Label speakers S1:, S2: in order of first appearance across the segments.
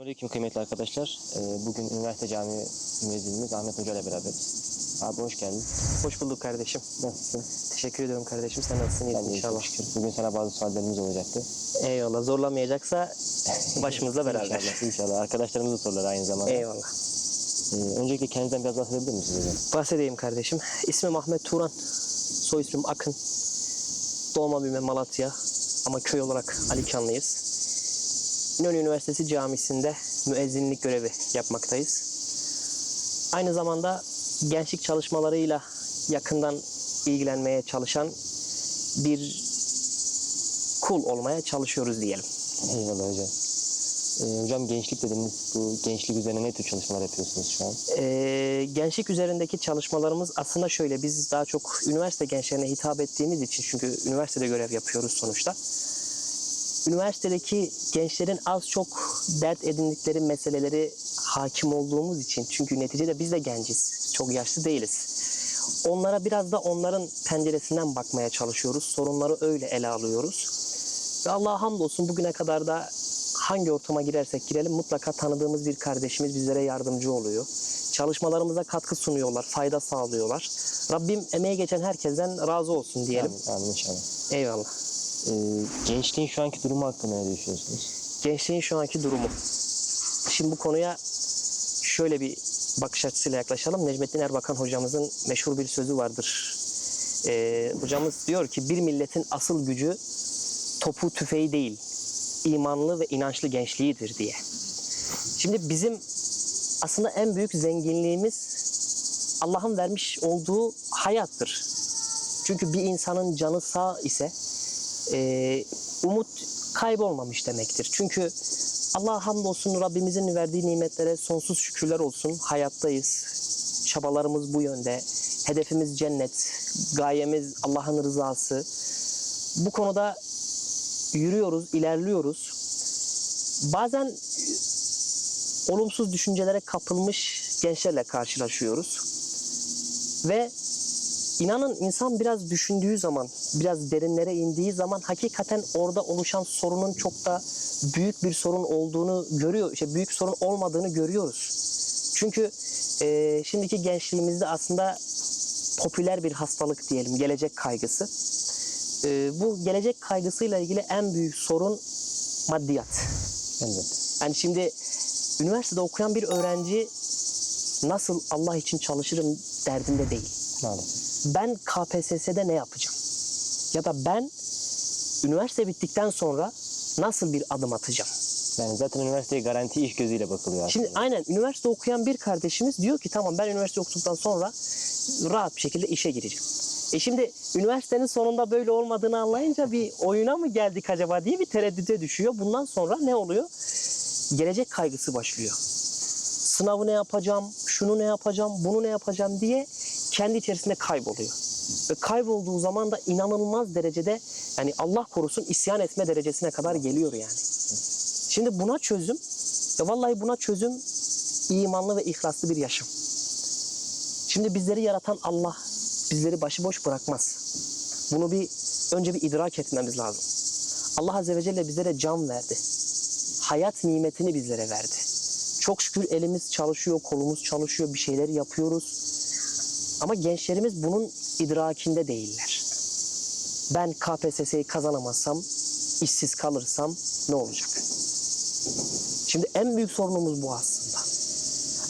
S1: Selamünaleyküm kıymetli arkadaşlar. Ee, Bugün üniversite cami müezzinimiz Ahmet Hoca ile beraberiz. Abi hoş geldin.
S2: Hoş bulduk kardeşim.
S1: Nasılsın?
S2: Teşekkür ediyorum kardeşim. Sen nasılsın?
S1: Ben
S2: İyisin
S1: de
S2: inşallah.
S1: şükür. Bugün sana bazı suallerimiz olacaktı.
S2: Eyvallah. Zorlamayacaksa başımızla beraber.
S1: İnşallah, inşallah. Arkadaşlarımızın soruları aynı zamanda.
S2: Eyvallah.
S1: Ee, öncelikle kendinizden biraz bahsedebilir misiniz hocam?
S2: Bahsedeyim kardeşim. İsmim Ahmet Turan. Soy ismim Akın. Doğma büyüme Malatya. Ama köy olarak Alikanlıyız. İnönü Üniversitesi Camisi'nde müezzinlik görevi yapmaktayız. Aynı zamanda gençlik çalışmalarıyla yakından ilgilenmeye çalışan bir kul olmaya çalışıyoruz diyelim.
S1: Eyvallah hocam. Ee, hocam gençlik dediniz. Bu gençlik üzerine ne tür çalışmalar yapıyorsunuz şu an?
S2: Ee, gençlik üzerindeki çalışmalarımız aslında şöyle biz daha çok üniversite gençlerine hitap ettiğimiz için çünkü üniversitede görev yapıyoruz sonuçta. Üniversitedeki gençlerin az çok dert edindikleri meseleleri hakim olduğumuz için çünkü neticede biz de genciz, çok yaşlı değiliz. Onlara biraz da onların penceresinden bakmaya çalışıyoruz. Sorunları öyle ele alıyoruz. Ve Allah'a hamdolsun bugüne kadar da hangi ortama girersek girelim mutlaka tanıdığımız bir kardeşimiz bizlere yardımcı oluyor. Çalışmalarımıza katkı sunuyorlar, fayda sağlıyorlar. Rabbim emeği geçen herkesten razı olsun diyelim.
S1: Amin, amin inşallah.
S2: Eyvallah.
S1: Ee, gençliğin şu anki durumu hakkında ne düşünüyorsunuz?
S2: Gençliğin şu anki durumu. Şimdi bu konuya şöyle bir bakış açısıyla yaklaşalım. Necmettin Erbakan hocamızın meşhur bir sözü vardır. Ee, hocamız diyor ki bir milletin asıl gücü topu tüfeği değil, imanlı ve inançlı gençliğidir diye. Şimdi bizim aslında en büyük zenginliğimiz Allah'ın vermiş olduğu hayattır. Çünkü bir insanın canı sağ ise e, umut kaybolmamış demektir. Çünkü Allah hamdolsun Rabbimizin verdiği nimetlere sonsuz şükürler olsun. Hayattayız. Çabalarımız bu yönde. Hedefimiz cennet. Gayemiz Allah'ın rızası. Bu konuda yürüyoruz, ilerliyoruz. Bazen olumsuz düşüncelere kapılmış gençlerle karşılaşıyoruz. Ve inanın insan biraz düşündüğü zaman, biraz derinlere indiği zaman hakikaten orada oluşan sorunun çok da büyük bir sorun olduğunu görüyor, işte büyük sorun olmadığını görüyoruz. Çünkü e, şimdiki gençliğimizde aslında popüler bir hastalık diyelim, gelecek kaygısı. E, bu gelecek kaygısıyla ilgili en büyük sorun maddiyat.
S1: Elbette.
S2: Yani şimdi üniversitede okuyan bir öğrenci nasıl Allah için çalışırım derdinde değil.
S1: Maalesef.
S2: Ben KPSS'de ne yapacağım? Ya da ben üniversite bittikten sonra nasıl bir adım atacağım?
S1: Yani zaten üniversiteye garanti iş gözüyle bakılıyor aslında.
S2: Şimdi aynen üniversite okuyan bir kardeşimiz diyor ki tamam ben üniversite okuduktan sonra rahat bir şekilde işe gireceğim. E şimdi üniversitenin sonunda böyle olmadığını anlayınca bir oyuna mı geldik acaba diye bir tereddüte düşüyor. Bundan sonra ne oluyor? Gelecek kaygısı başlıyor. Sınavı ne yapacağım, şunu ne yapacağım, bunu ne yapacağım diye kendi içerisinde kayboluyor. Ve kaybolduğu zaman da inanılmaz derecede yani Allah korusun isyan etme derecesine kadar geliyor yani. Şimdi buna çözüm, ve vallahi buna çözüm imanlı ve ihlaslı bir yaşam. Şimdi bizleri yaratan Allah bizleri başıboş bırakmaz. Bunu bir önce bir idrak etmemiz lazım. Allah Azze ve Celle bizlere can verdi. Hayat nimetini bizlere verdi. Çok şükür elimiz çalışıyor, kolumuz çalışıyor, bir şeyler yapıyoruz. Ama gençlerimiz bunun idrakinde değiller. Ben KPSS'yi kazanamazsam, işsiz kalırsam ne olacak? Şimdi en büyük sorunumuz bu aslında.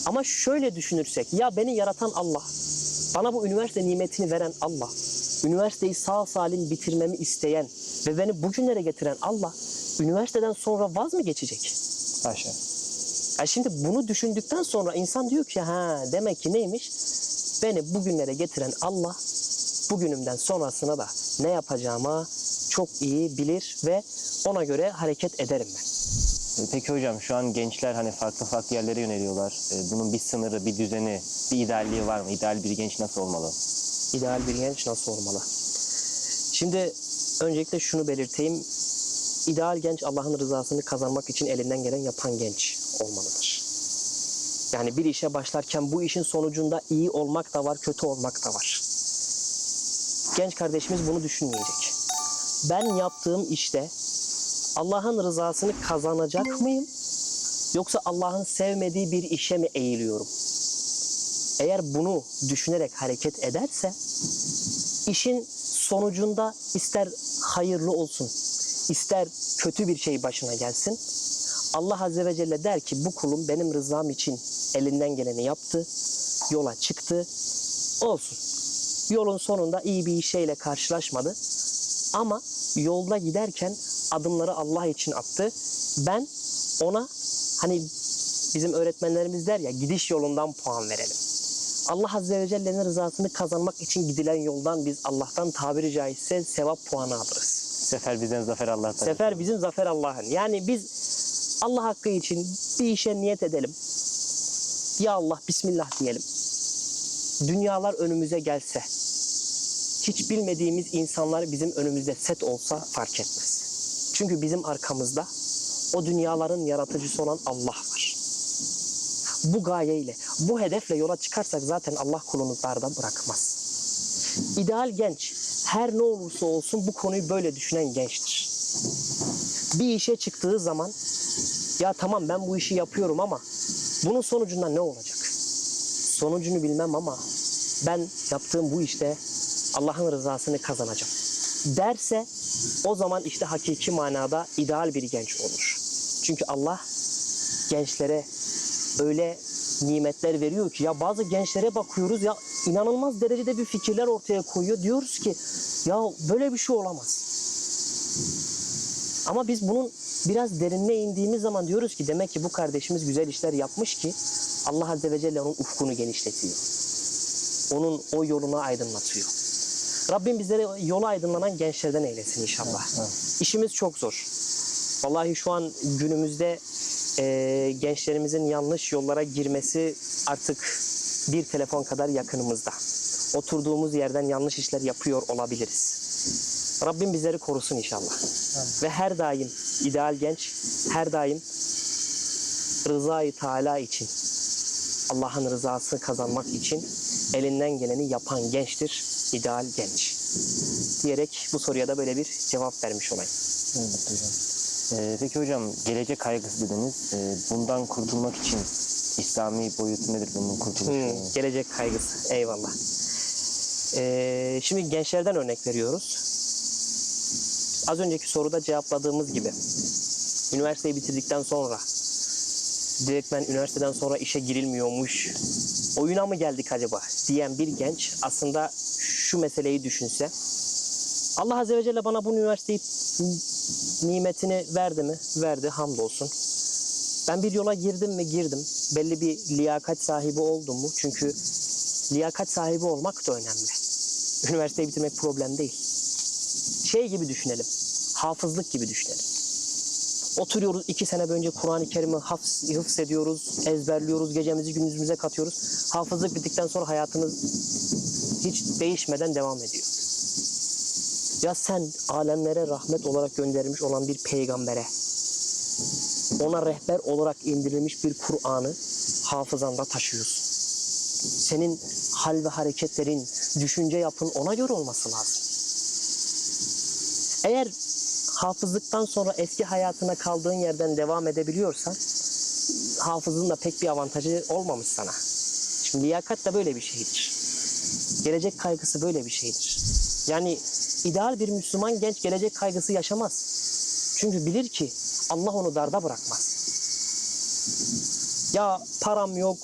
S2: Ama şöyle düşünürsek, ya beni yaratan Allah, bana bu üniversite nimetini veren Allah, üniversiteyi sağ salim bitirmemi isteyen ve beni bugünlere getiren Allah, üniversiteden sonra vaz mı geçecek?
S1: Haşa.
S2: Ya şimdi bunu düşündükten sonra insan diyor ki ha demek ki neymiş? Beni bugünlere getiren Allah bugünümden sonrasına da ne yapacağıma çok iyi bilir ve ona göre hareket ederim ben.
S1: Peki hocam şu an gençler hani farklı farklı yerlere yöneliyorlar. E, Bunun bir sınırı, bir düzeni, bir idealliği var mı? İdeal bir genç nasıl olmalı?
S2: İdeal bir genç nasıl olmalı? Şimdi öncelikle şunu belirteyim. İdeal genç Allah'ın rızasını kazanmak için elinden gelen yapan genç olmalıdır. Yani bir işe başlarken bu işin sonucunda iyi olmak da var, kötü olmak da var. Genç kardeşimiz bunu düşünmeyecek. Ben yaptığım işte Allah'ın rızasını kazanacak mıyım? Yoksa Allah'ın sevmediği bir işe mi eğiliyorum? Eğer bunu düşünerek hareket ederse işin sonucunda ister hayırlı olsun, ister kötü bir şey başına gelsin. Allah Azze ve Celle der ki bu kulum benim rızam için elinden geleni yaptı, yola çıktı. Olsun. Yolun sonunda iyi bir şeyle karşılaşmadı. Ama yolda giderken adımları Allah için attı. Ben ona hani bizim öğretmenlerimiz der ya gidiş yolundan puan verelim. Allah Azze ve Celle'nin rızasını kazanmak için gidilen yoldan biz Allah'tan tabiri caizse sevap puanı alırız.
S1: Sefer bizden zafer Allah'tan.
S2: Sefer bizim zafer Allah'ın. Yani biz Allah hakkı için bir işe niyet edelim. Ya Allah Bismillah diyelim. Dünyalar önümüze gelse, hiç bilmediğimiz insanlar bizim önümüzde set olsa fark etmez. Çünkü bizim arkamızda o dünyaların yaratıcısı olan Allah var. Bu gayeyle, bu hedefle yola çıkarsak zaten Allah kulunu bırakmaz. İdeal genç her ne olursa olsun bu konuyu böyle düşünen gençtir. Bir işe çıktığı zaman ya tamam ben bu işi yapıyorum ama bunun sonucunda ne olacak? Sonucunu bilmem ama ben yaptığım bu işte Allah'ın rızasını kazanacağım derse o zaman işte hakiki manada ideal bir genç olur. Çünkü Allah gençlere öyle nimetler veriyor ki ya bazı gençlere bakıyoruz ya inanılmaz derecede bir fikirler ortaya koyuyor. Diyoruz ki ya böyle bir şey olamaz. Ama biz bunun biraz derinine indiğimiz zaman diyoruz ki demek ki bu kardeşimiz güzel işler yapmış ki Allah Azze ve Celle onun ufkunu genişletiyor. Onun o yolunu aydınlatıyor. Rabbim bizlere yolu aydınlanan gençlerden eylesin inşallah. İşimiz çok zor. Vallahi şu an günümüzde e, gençlerimizin yanlış yollara girmesi artık bir telefon kadar yakınımızda. Oturduğumuz yerden yanlış işler yapıyor olabiliriz. Rabbim bizleri korusun inşallah. Ve her daim ideal genç, her daim rızayı Teala için, Allah'ın rızasını kazanmak için elinden geleni yapan gençtir, ideal genç. Diyerek bu soruya da böyle bir cevap vermiş olayım.
S1: Evet hocam. Ee, peki hocam gelecek kaygısı dediniz. Ee, bundan kurtulmak için İslami boyutu nedir bunun kurtuluşu?
S2: Hmm, gelecek kaygısı. Eyvallah. Ee, şimdi gençlerden örnek veriyoruz. Az önceki soruda cevapladığımız gibi üniversiteyi bitirdikten sonra direktmen üniversiteden sonra işe girilmiyormuş. Oyuna mı geldik acaba diyen bir genç aslında şu meseleyi düşünse Allah Azze ve Celle bana bu üniversiteyi nimetini verdi mi? Verdi hamdolsun. Ben bir yola girdim mi? Girdim. Belli bir liyakat sahibi oldum mu? Çünkü liyakat sahibi olmak da önemli. Üniversiteyi bitirmek problem değil. Şey gibi düşünelim. Hafızlık gibi düşünelim. Oturuyoruz iki sene önce Kur'an-ı Kerim'i hafız, hıfz ediyoruz, ezberliyoruz, gecemizi gündüzümüze katıyoruz. Hafızlık bittikten sonra hayatımız hiç değişmeden devam ediyor. Ya sen alemlere rahmet olarak gönderilmiş olan bir peygambere, ona rehber olarak indirilmiş bir Kur'an'ı hafızanda taşıyorsun. Senin hal ve hareketlerin, düşünce yapın ona göre olması lazım. Eğer hafızlıktan sonra eski hayatına kaldığın yerden devam edebiliyorsan hafızlığın da pek bir avantajı olmamış sana. Şimdi liyakat da böyle bir şeydir. Gelecek kaygısı böyle bir şeydir. Yani ideal bir Müslüman genç gelecek kaygısı yaşamaz. Çünkü bilir ki Allah onu darda bırakmaz. Ya param yok,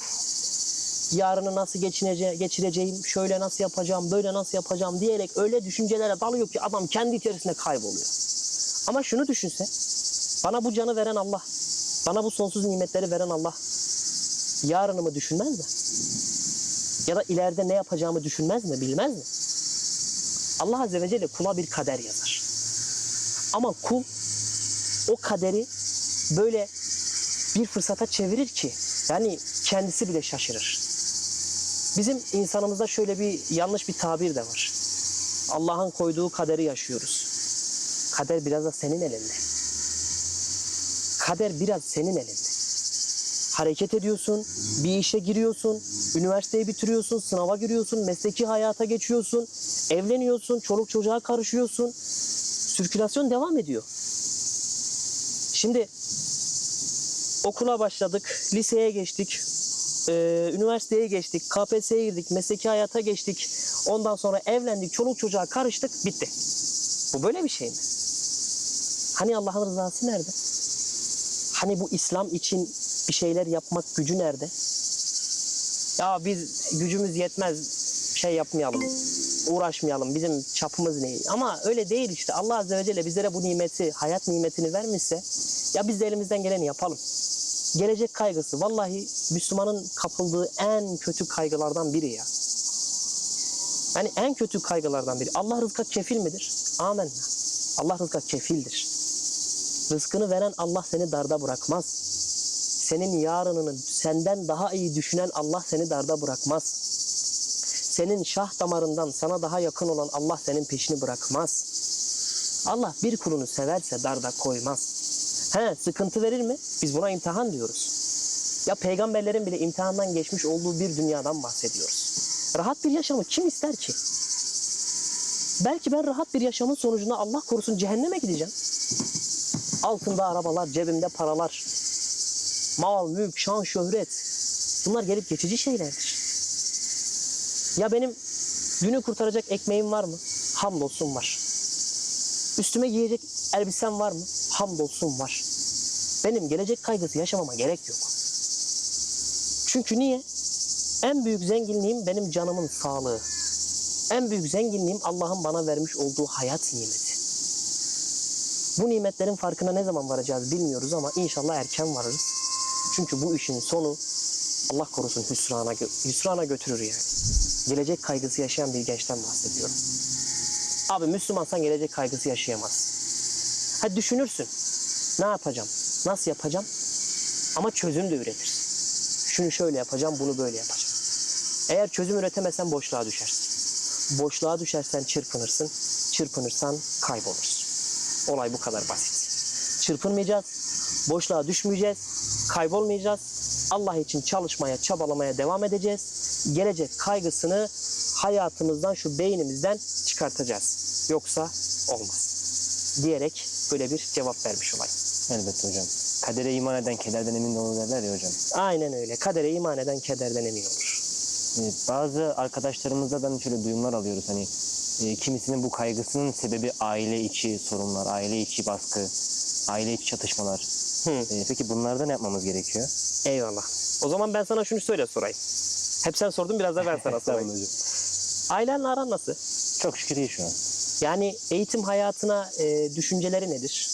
S2: yarını nasıl geçinece- geçireceğim, şöyle nasıl yapacağım, böyle nasıl yapacağım diyerek öyle düşüncelere dalıyor ki adam kendi içerisinde kayboluyor. Ama şunu düşünse, bana bu canı veren Allah, bana bu sonsuz nimetleri veren Allah, yarınımı düşünmez mi? Ya da ileride ne yapacağımı düşünmez mi, bilmez mi? Allah Azze ve Celle kula bir kader yazar. Ama kul o kaderi böyle bir fırsata çevirir ki yani kendisi bile şaşırır. Bizim insanımızda şöyle bir yanlış bir tabir de var. Allah'ın koyduğu kaderi yaşıyoruz. Kader biraz da senin elinde. Kader biraz senin elinde. Hareket ediyorsun, bir işe giriyorsun, üniversiteyi bitiriyorsun, sınava giriyorsun, mesleki hayata geçiyorsun, evleniyorsun, çoluk çocuğa karışıyorsun. Sirkülasyon devam ediyor. Şimdi okula başladık, liseye geçtik, e, üniversiteye geçtik, KPSS'ye girdik, mesleki hayata geçtik. Ondan sonra evlendik, çoluk çocuğa karıştık, bitti. Bu böyle bir şey mi? Hani Allah'ın rızası nerede? Hani bu İslam için bir şeyler yapmak gücü nerede? Ya biz gücümüz yetmez şey yapmayalım, uğraşmayalım, bizim çapımız ne? Ama öyle değil işte. Allah Azze ve Celle bizlere bu nimeti, hayat nimetini vermişse ya biz de elimizden geleni yapalım. Gelecek kaygısı vallahi Müslümanın kapıldığı en kötü kaygılardan biri ya. Yani en kötü kaygılardan biri. Allah rızka kefil midir? Amenna. Allah rızka kefildir. Rızkını veren Allah seni darda bırakmaz. Senin yarınını senden daha iyi düşünen Allah seni darda bırakmaz. Senin şah damarından sana daha yakın olan Allah senin peşini bırakmaz. Allah bir kulunu severse darda koymaz. He sıkıntı verir mi? Biz buna imtihan diyoruz. Ya peygamberlerin bile imtihandan geçmiş olduğu bir dünyadan bahsediyoruz. Rahat bir yaşamı kim ister ki? Belki ben rahat bir yaşamın sonucunda Allah korusun cehenneme gideceğim. Altında arabalar, cebimde paralar, mal, mülk, şan, şöhret. Bunlar gelip geçici şeylerdir. Ya benim günü kurtaracak ekmeğim var mı? Hamdolsun var. Üstüme giyecek elbisem var mı? Hamdolsun var. Benim gelecek kaygısı yaşamama gerek yok. Çünkü niye? En büyük zenginliğim benim canımın sağlığı. En büyük zenginliğim Allah'ın bana vermiş olduğu hayat nimeti. Bu nimetlerin farkına ne zaman varacağız bilmiyoruz ama inşallah erken varırız. Çünkü bu işin sonu Allah korusun hüsrana, hüsrana götürür yani. Gelecek kaygısı yaşayan bir gençten bahsediyorum. Abi Müslümansan gelecek kaygısı yaşayamazsın. Hadi düşünürsün. Ne yapacağım? Nasıl yapacağım? Ama çözüm de üretirsin. Şunu şöyle yapacağım, bunu böyle yapacağım. Eğer çözüm üretemezsen boşluğa düşersin. Boşluğa düşersen çırpınırsın. Çırpınırsan kaybolursun. Olay bu kadar basit. Çırpınmayacağız. Boşluğa düşmeyeceğiz. Kaybolmayacağız. Allah için çalışmaya, çabalamaya devam edeceğiz. Gelecek kaygısını hayatımızdan, şu beynimizden çıkartacağız. Yoksa olmaz. Diyerek böyle bir cevap vermiş olayım.
S1: Elbette hocam. Kadere iman eden kederden emin olur derler ya hocam.
S2: Aynen öyle. Kadere iman eden kederden emin olur.
S1: Ee, bazı arkadaşlarımızdan şöyle duyumlar alıyoruz hani e, kimisinin bu kaygısının sebebi aile içi sorunlar, aile içi baskı, aile içi çatışmalar.
S2: Hı.
S1: Ee, peki bunlarda ne yapmamız gerekiyor?
S2: Eyvallah. O zaman ben sana şunu söyle sorayım. Hep sen sordun biraz da ben sana sorayım.
S1: hocam.
S2: Ailenle aran nasıl?
S1: Çok şükür iyi şu an.
S2: Yani eğitim hayatına e, düşünceleri nedir?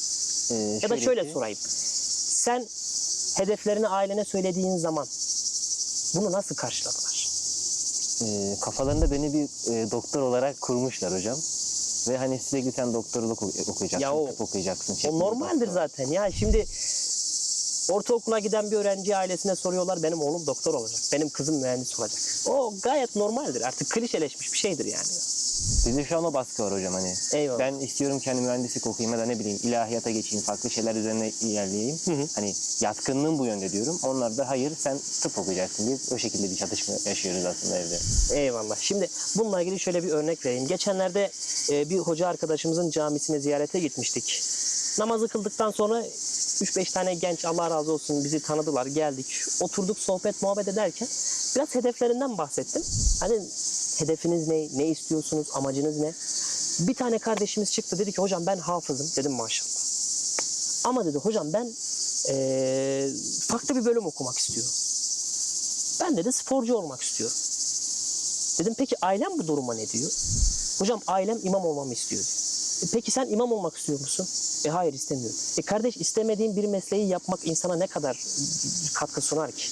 S1: Ee,
S2: Ya da şöyle
S1: ki,
S2: sorayım. Sen hedeflerini ailene söylediğin zaman bunu nasıl karşıladılar?
S1: E, kafalarında beni bir e, doktor olarak kurmuşlar hocam. Ve hani sürekli sen doktorluk oku- okuyacaksın,
S2: Ya o-
S1: tıp okuyacaksın.
S2: O normaldir
S1: var.
S2: zaten ya. Şimdi ortaokula giden bir öğrenci ailesine soruyorlar benim oğlum doktor olacak. Benim kızım mühendis olacak. O gayet normaldir. Artık klişeleşmiş bir şeydir yani.
S1: Bizde şu an o baskı var hocam hani.
S2: Eyvallah.
S1: Ben istiyorum hani mühendislik okuyayım ya da ne bileyim ilahiyata geçeyim, farklı şeyler üzerine ilerleyeyim.
S2: hı.
S1: Hani yatkınlığım bu yönde diyorum. Onlar da hayır sen tıp okuyacaksın diye o şekilde bir çatışma yaşıyoruz aslında evde.
S2: Eyvallah. Şimdi bununla ilgili şöyle bir örnek vereyim. Geçenlerde e, bir hoca arkadaşımızın camisine ziyarete gitmiştik. Namazı kıldıktan sonra 3-5 tane genç Allah razı olsun bizi tanıdılar. Geldik. Oturduk sohbet muhabbet ederken biraz hedeflerinden bahsettim. Hani hedefiniz ne? Ne istiyorsunuz? Amacınız ne? Bir tane kardeşimiz çıktı dedi ki hocam ben hafızım. Dedim maşallah. Ama dedi hocam ben e, farklı bir bölüm okumak istiyorum. Ben dedi sporcu olmak istiyorum. Dedim peki ailem bu duruma ne diyor? Hocam ailem imam olmamı istiyor. "E peki sen imam olmak istiyor musun? E hayır istemiyorum. E kardeş istemediğin bir mesleği yapmak insana ne kadar katkı sunar ki?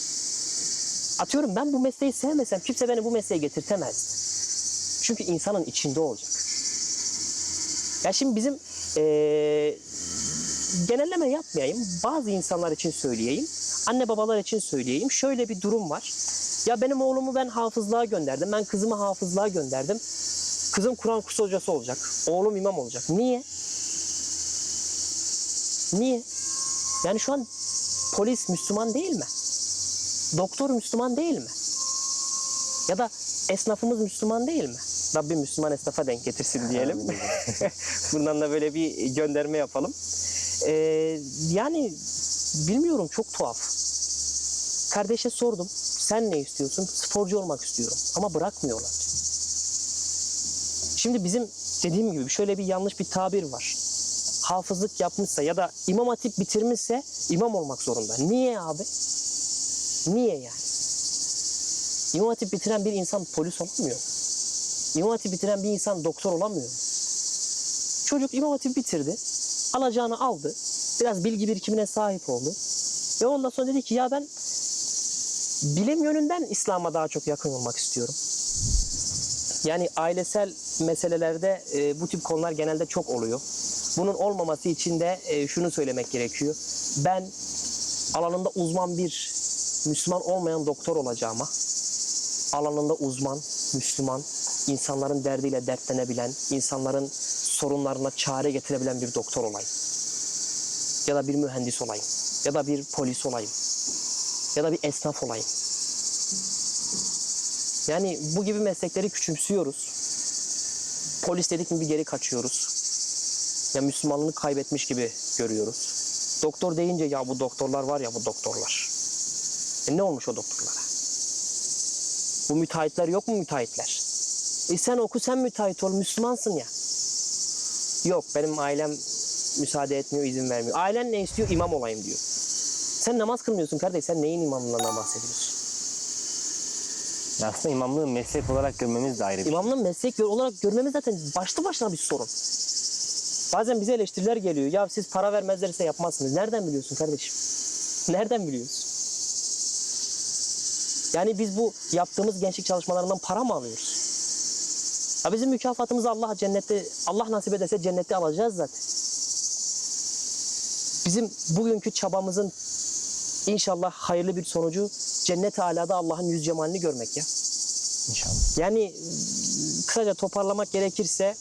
S2: Atıyorum ben bu mesleği sevmesem kimse beni bu mesleğe getirtemezdi. Çünkü insanın içinde olacak. Ya şimdi bizim eee, genelleme yapmayayım. Bazı insanlar için söyleyeyim. Anne babalar için söyleyeyim. Şöyle bir durum var. Ya benim oğlumu ben hafızlığa gönderdim. Ben kızımı hafızlığa gönderdim. Kızım Kur'an kursu hocası olacak. Oğlum imam olacak. Niye? Niye? Yani şu an polis Müslüman değil mi? Doktor Müslüman değil mi? Ya da esnafımız Müslüman değil mi? Rabbim Müslüman esnafa denk getirsin diyelim. Buradan da böyle bir gönderme yapalım. Ee, yani bilmiyorum çok tuhaf. Kardeşe sordum. Sen ne istiyorsun? Sporcu olmak istiyorum. Ama bırakmıyorlar. Şimdi bizim dediğim gibi şöyle bir yanlış bir tabir var. Hafızlık yapmışsa ya da imam hatip bitirmişse imam olmak zorunda. Niye abi? Niye yani? İmam hatip bitiren bir insan polis olamıyor. İmam hatip bitiren bir insan doktor olamıyor. Çocuk imam hatip bitirdi. Alacağını aldı. Biraz bilgi birikimine sahip oldu. Ve ondan sonra dedi ki ya ben bilim yönünden İslam'a daha çok yakın olmak istiyorum. Yani ailesel meselelerde e, bu tip konular genelde çok oluyor. Bunun olmaması için de e, şunu söylemek gerekiyor. Ben alanında uzman bir Müslüman olmayan doktor olacağıma alanında uzman, Müslüman, insanların derdiyle dertlenebilen, insanların sorunlarına çare getirebilen bir doktor olayım. Ya da bir mühendis olayım. Ya da bir polis olayım. Ya da bir esnaf olayım. Yani bu gibi meslekleri küçümsüyoruz. Polis dedik mi bir geri kaçıyoruz. Ya Müslümanlığı kaybetmiş gibi görüyoruz. Doktor deyince ya bu doktorlar var ya bu doktorlar. E ne olmuş o doktorlara? Bu müteahhitler yok mu müteahhitler? E sen oku sen müteahhit ol Müslümansın ya. Yok benim ailem müsaade etmiyor izin vermiyor. Ailen ne istiyor? İmam olayım diyor. Sen namaz kılmıyorsun kardeş. Sen neyin imamlığından bahsediyorsun?
S1: Ya Aslında imamlığı meslek olarak görmemiz de ayrı bir şey.
S2: İmamlığı meslek gör- olarak görmemiz zaten başlı başına bir sorun. Bazen bize eleştiriler geliyor. Ya siz para vermezlerse yapmazsınız. Nereden biliyorsun kardeşim? Nereden biliyorsun? Yani biz bu yaptığımız gençlik çalışmalarından para mı alıyoruz? Ha bizim mükafatımızı Allah cennette Allah nasip ederse cennette alacağız zaten. Bizim bugünkü çabamızın inşallah hayırlı bir sonucu cennet-i alada Allah'ın yüz cemalini görmek ya.
S1: İnşallah.
S2: Yani kısaca toparlamak gerekirse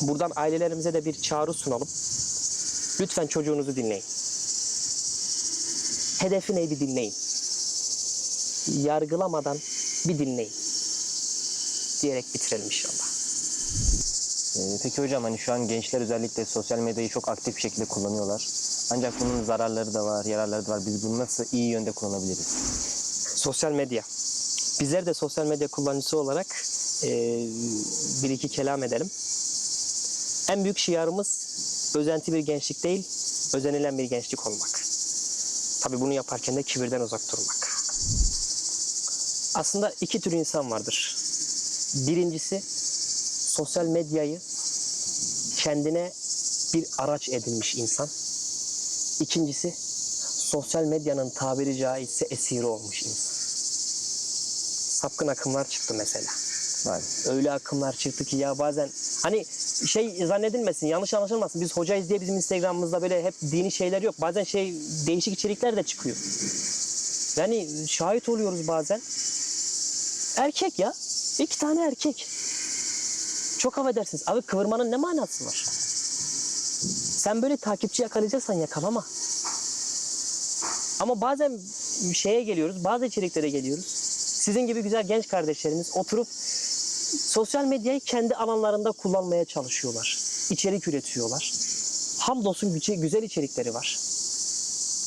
S2: buradan ailelerimize de bir çağrı sunalım. Lütfen çocuğunuzu dinleyin. Hedefi ne bir dinleyin. Yargılamadan bir dinleyin. Diyerek bitirelim inşallah.
S1: Ee, peki hocam hani şu an gençler özellikle sosyal medyayı çok aktif bir şekilde kullanıyorlar. Ancak bunun zararları da var, yararları da var. Biz bunu nasıl iyi yönde kullanabiliriz?
S2: Sosyal medya. Bizler de sosyal medya kullanıcısı olarak eee, bir iki kelam edelim. En büyük şiarımız özenti bir gençlik değil, özenilen bir gençlik olmak. Tabii bunu yaparken de kibirden uzak durmak. Aslında iki tür insan vardır. Birincisi sosyal medyayı kendine bir araç edinmiş insan. İkincisi sosyal medyanın tabiri caizse esiri olmuş insan. Sapkın akımlar çıktı mesela.
S1: Var.
S2: Öyle akımlar çıktı ki ya bazen hani şey zannedilmesin yanlış anlaşılmasın biz hocayız diye bizim Instagram'ımızda böyle hep dini şeyler yok. Bazen şey değişik içerikler de çıkıyor. Yani şahit oluyoruz bazen. Erkek ya. iki tane erkek. Çok affedersiniz. Abi kıvırmanın ne manası var? Sen böyle takipçi yakalayacaksan yakalama. Ama bazen şeye geliyoruz, bazı içeriklere geliyoruz. Sizin gibi güzel genç kardeşlerimiz oturup sosyal medyayı kendi alanlarında kullanmaya çalışıyorlar. İçerik üretiyorlar. Hamdolsun güzel içerikleri var.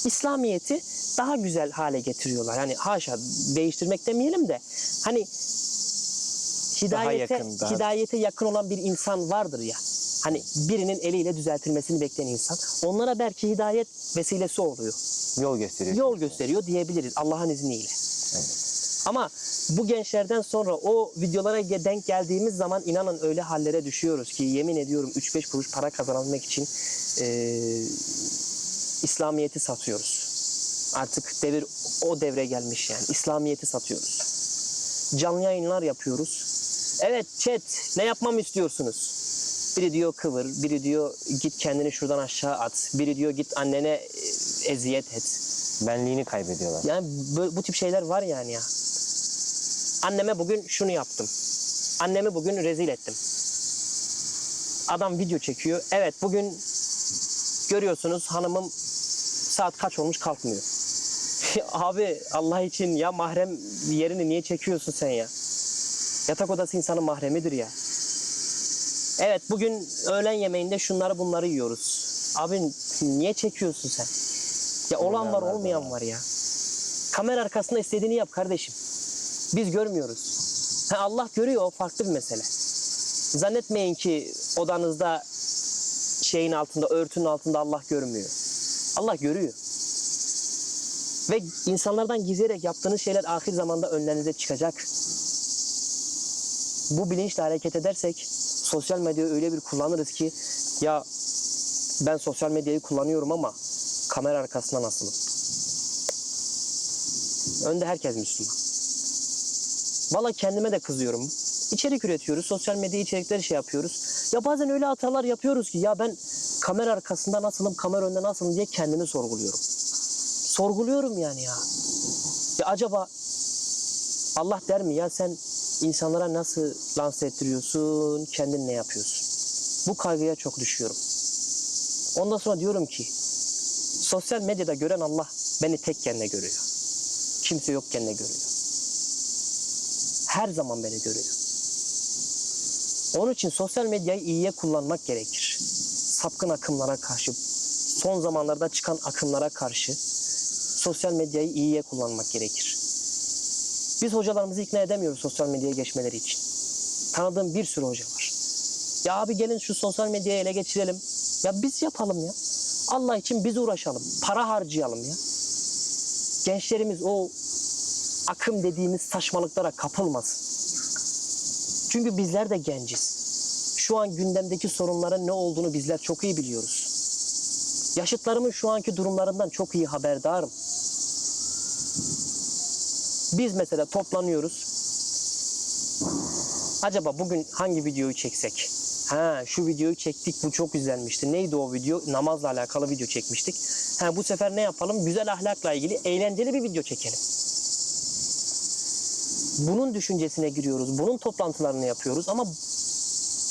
S2: İslamiyet'i daha güzel hale getiriyorlar. Yani haşa değiştirmek demeyelim de hani hidayete,
S1: yakın, daha-
S2: hidayete yakın olan bir insan vardır ya. Hani birinin eliyle düzeltilmesini bekleyen insan. Onlara belki hidayet vesilesi oluyor.
S1: Yol gösteriyor.
S2: Yol gösteriyor diyebiliriz Allah'ın izniyle. Ama bu gençlerden sonra o videolara denk geldiğimiz zaman inanın öyle hallere düşüyoruz ki yemin ediyorum 3-5 kuruş para kazanabilmek için eee, İslamiyet'i satıyoruz. Artık devir o devre gelmiş yani. İslamiyet'i satıyoruz. Canlı yayınlar yapıyoruz. Evet chat ne yapmamı istiyorsunuz? Biri diyor kıvır, biri diyor git kendini şuradan aşağı at, biri diyor git annene e, eziyet et.
S1: Benliğini kaybediyorlar.
S2: Yani bu, bu tip şeyler var yani ya. Anneme bugün şunu yaptım. Annemi bugün rezil ettim. Adam video çekiyor. Evet bugün görüyorsunuz hanımım saat kaç olmuş kalkmıyor. Abi Allah için ya mahrem yerini niye çekiyorsun sen ya? Yatak odası insanın mahremidir ya. Evet bugün öğlen yemeğinde şunları bunları yiyoruz. Abi niye çekiyorsun sen? Ya olan var olmayan
S1: ya.
S2: var ya. Kamera arkasında istediğini yap kardeşim. Biz görmüyoruz. Ha, Allah görüyor o farklı bir mesele. Zannetmeyin ki odanızda şeyin altında, örtünün altında Allah görmüyor. Allah görüyor. Ve insanlardan gizleyerek yaptığınız şeyler ahir zamanda önlerinize çıkacak. Bu bilinçle hareket edersek sosyal medyayı öyle bir kullanırız ki ya ben sosyal medyayı kullanıyorum ama kamera arkasında nasılım? Önde herkes Müslüman. Valla kendime de kızıyorum. İçerik üretiyoruz. Sosyal medya içerikleri şey yapıyoruz. Ya bazen öyle hatalar yapıyoruz ki ya ben kamera arkasında nasılım, kamera önünde nasılım diye kendimi sorguluyorum. Sorguluyorum yani ya. Ya acaba Allah der mi ya sen insanlara nasıl lanse ettiriyorsun, kendin ne yapıyorsun? Bu kaygıya çok düşüyorum. Ondan sonra diyorum ki sosyal medyada gören Allah beni tekken de görüyor. Kimse yokken de görüyor. Her zaman beni görüyor. Onun için sosyal medyayı iyiye kullanmak gerekir. Sapkın akımlara karşı, son zamanlarda çıkan akımlara karşı sosyal medyayı iyiye kullanmak gerekir. Biz hocalarımızı ikna edemiyoruz sosyal medyaya geçmeleri için. Tanıdığım bir sürü hoca var. Ya abi gelin şu sosyal medyayı ele geçirelim. Ya biz yapalım ya. Allah için biz uğraşalım. Para harcayalım ya. Gençlerimiz o akım dediğimiz saçmalıklara kapılmasın. Çünkü bizler de genciz. Şu an gündemdeki sorunların ne olduğunu bizler çok iyi biliyoruz. Yaşıtlarımın şu anki durumlarından çok iyi haberdarım. Biz mesela toplanıyoruz. Acaba bugün hangi videoyu çeksek? Ha şu videoyu çektik bu çok izlenmişti. Neydi o video? Namazla alakalı video çekmiştik. Ha bu sefer ne yapalım? Güzel ahlakla ilgili eğlenceli bir video çekelim. Bunun düşüncesine giriyoruz. Bunun toplantılarını yapıyoruz ama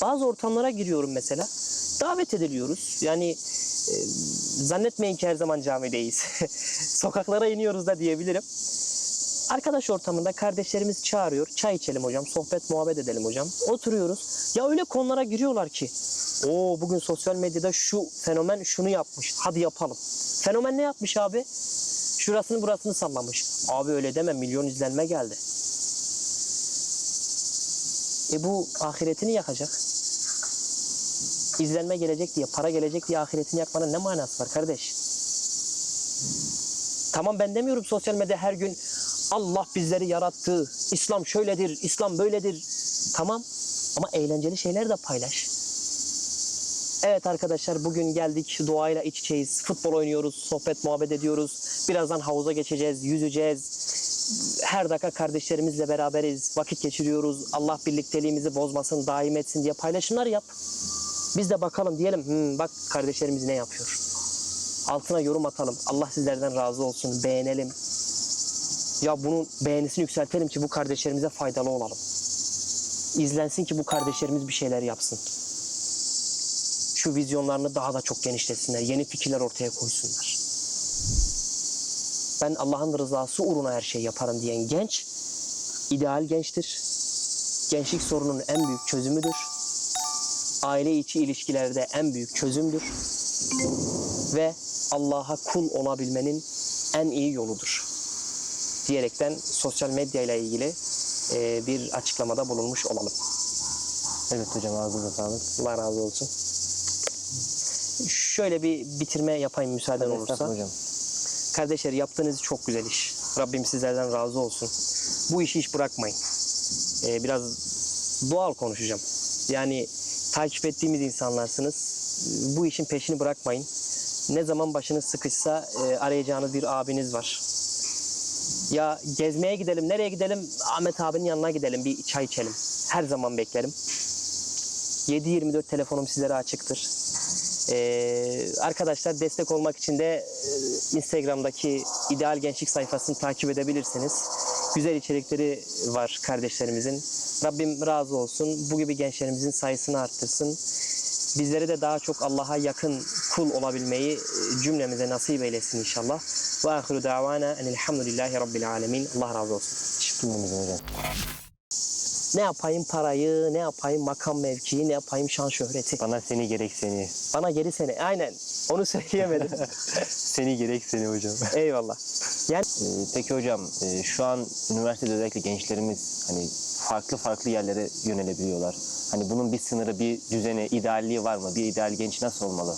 S2: bazı ortamlara giriyorum mesela. Davet ediliyoruz. Yani e, zannetmeyin ki her zaman camideyiz. Sokaklara iniyoruz da diyebilirim. Arkadaş ortamında kardeşlerimiz çağırıyor. Çay içelim hocam, sohbet muhabbet edelim hocam. Oturuyoruz. Ya öyle konulara giriyorlar ki. Oo bugün sosyal medyada şu fenomen şunu yapmış. Hadi yapalım. Fenomen ne yapmış abi? Şurasını burasını sallamış. Abi öyle deme milyon izlenme geldi. E bu ahiretini yakacak. İzlenme gelecek diye, para gelecek diye ahiretini yakmanın ne manası var kardeş? Tamam ben demiyorum sosyal medya her gün Allah bizleri yarattı. İslam şöyledir, İslam böyledir. Tamam ama eğlenceli şeyler de paylaş. Evet arkadaşlar bugün geldik doğayla iç içeyiz. Futbol oynuyoruz, sohbet muhabbet ediyoruz. Birazdan havuza geçeceğiz, yüzeceğiz. Her dakika kardeşlerimizle beraberiz, vakit geçiriyoruz. Allah birlikteliğimizi bozmasın, daim etsin diye paylaşımlar yap. Biz de bakalım diyelim, "Hmm, bak kardeşlerimiz ne yapıyor. Altına yorum atalım. Allah sizlerden razı olsun. Beğenelim. Ya bunun beğenisini yükseltelim ki bu kardeşlerimize faydalı olalım. İzlensin ki bu kardeşlerimiz bir şeyler yapsın. Şu vizyonlarını daha da çok genişletsinler. Yeni fikirler ortaya koysunlar. Ben Allah'ın rızası uğruna her şeyi yaparım diyen genç ideal gençtir. Gençlik sorununun en büyük çözümüdür. Aile içi ilişkilerde en büyük çözümdür ve Allah'a kul olabilmenin en iyi yoludur. Diyerekten sosyal medya ile ilgili e, bir açıklamada bulunmuş olalım.
S1: Evet hocam ağzınıza sağlık.
S2: Allah razı olsun. Şöyle bir bitirme yapayım müsaaden olursa.
S1: Estağfurullah hocam.
S2: Kardeşler yaptığınız çok güzel iş. Rabbim sizlerden razı olsun. Bu işi hiç bırakmayın. Ee, biraz doğal konuşacağım. Yani takip ettiğimiz insanlarsınız. Bu işin peşini bırakmayın. Ne zaman başınız sıkışsa e, arayacağınız bir abiniz var. Ya gezmeye gidelim, nereye gidelim? Ahmet abinin yanına gidelim, bir çay içelim. Her zaman beklerim. 7-24 telefonum sizlere açıktır. Ee, arkadaşlar destek olmak için de e, Instagram'daki İdeal Gençlik sayfasını takip edebilirsiniz. Güzel içerikleri var kardeşlerimizin. Rabbim razı olsun. Bu gibi gençlerimizin sayısını arttırsın. Bizlere de daha çok Allah'a yakın kul olabilmeyi e, cümlemize nasip eylesin inşallah. Ve ahiru davana enelhamdülillahi rabbil alemin. Allah razı olsun. Ne yapayım parayı, ne yapayım makam mevkiyi, ne yapayım şan şöhreti.
S1: Bana seni gerek seni.
S2: Bana geri seni. Aynen. Onu söyleyemedim.
S1: Seni gerek seni hocam.
S2: Eyvallah. Yani
S1: Ee, Peki hocam e, şu an üniversitede özellikle gençlerimiz hani farklı farklı yerlere yönelebiliyorlar. Hani bunun bir sınırı, bir düzeni, idealliği var mı? Bir ideal genç nasıl olmalı?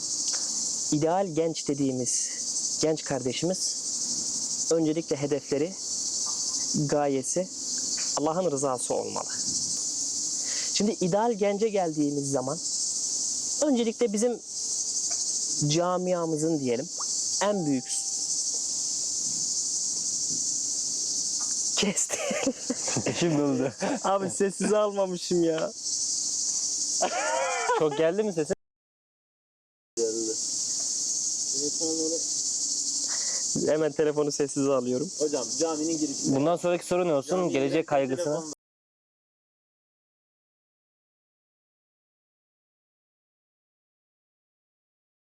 S2: ideal genç dediğimiz genç kardeşimiz öncelikle hedefleri, gayesi Allah'ın rızası olmalı. Şimdi ideal gence geldiğimiz zaman öncelikle bizim camiamızın diyelim en büyük kesti.
S1: Şimdi oldu.
S2: Abi sessiz almamışım ya.
S1: Çok geldi mi sesin?
S2: Hemen telefonu sessize alıyorum.
S3: Hocam caminin girişinde.
S1: Bundan sonraki soru ne olsun?
S3: Camiye
S1: Gelecek kaygısına.